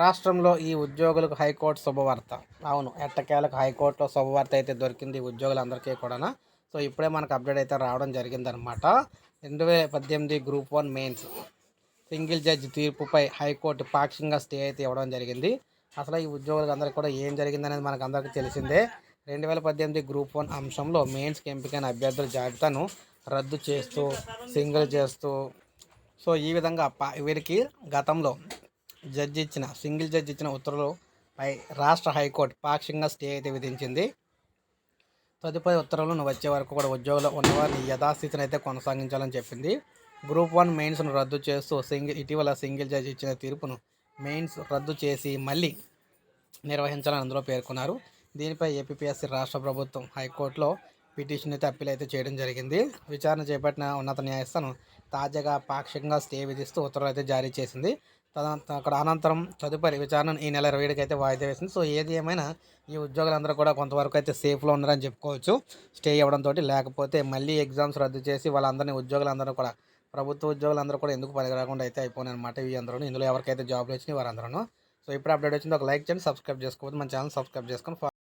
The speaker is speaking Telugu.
రాష్ట్రంలో ఈ ఉద్యోగులకు హైకోర్టు శుభవార్త. అవును ఎట్టకేలకు హైకోర్టులో శుభవార్త అయితే దొరికింది ఉద్యోగులందరికీ కూడా సో ఇప్పుడే మనకు అప్డేట్ అయితే రావడం జరిగిందనమాట. రెండు వేల పద్దెనిమిది group one mains single judge తీర్పుపై high court పాక్షికంగా స్టే అయితే ఇవ్వడం జరిగింది. అసలు ఈ ఉద్యోగులకు అందరికీ కూడా ఏం జరిగిందనేది మనకు అందరికీ తెలిసిందే. రెండు వేల పద్దెనిమిది గ్రూప్ వన్ అంశంలో మెయిన్స్కి ఎంపికైన అభ్యర్థుల జాబితాను రద్దు చేస్తూ సింగిల్ చేస్తూ సో ఈ విధంగా వీరికి గతంలో జడ్జి ఇచ్చిన సింగిల్ జడ్జి ఇచ్చిన ఉత్తర్వులపై రాష్ట్ర హైకోర్టు పాక్షికంగా స్టే అయితే విధించింది. తదుపరి ఉత్తర్వులను వచ్చే వరకు కూడా ఉద్యోగులు ఉన్నవారిని యథాస్థితిని అయితే కొనసాగించాలని చెప్పింది. గ్రూప్ వన్ మెయిన్స్ను రద్దు చేస్తూ సింగిల్ ఇటీవల సింగిల్ జడ్జి ఇచ్చిన తీర్పును మెయిన్స్ రద్దు చేసి మళ్ళీ నిర్వహించాలని అందులో పేర్కొన్నారు. దీనిపై ఏపీఎస్సీ రాష్ట్ర ప్రభుత్వం హైకోర్టులో పిటిషన్ అయితే అప్పీల్ అయితే చేయడం జరిగింది. విచారణ చేపట్టిన ఉన్నత న్యాయస్థానం తాజాగా పాక్షికంగా స్టే విధిస్తూ ఉత్తర్వులు అయితే జారీ చేసింది. అక్కడ అనంతరం తదుపరి విచారణను ఈ నెల ఇరవై ఏడుకి అయితే వాయిదా వేసింది. సో ఏది ఏమైనా ఈ ఉద్యోగులందరూ కూడా కొంతవరకు అయితే సేఫ్లో ఉన్నారని చెప్పుకోవచ్చు. స్టే ఇవ్వడంతో లేకపోతే మళ్ళీ ఎగ్జామ్స్ రద్దు చేసి వాళ్ళందరినీ ఉద్యోగులందరూ కూడా ప్రభుత్వ ఉద్యోగులందరూ కూడా ఎందుకు పని రాకుండా అయితే అయిపోయినాయి అనమాట ఇవి అందరూ ఇందులో ఎవరికైతే జాబ్లు వచ్చినాయి వారందరూ సో ఇప్పుడు అప్డేట్ వచ్చింది. ఒక లైక్ చేయండి సబ్స్క్రైబ్ చేసుకోవద్దు మన ఛానల్ సబ్స్క్రైబ్ చేసుకొని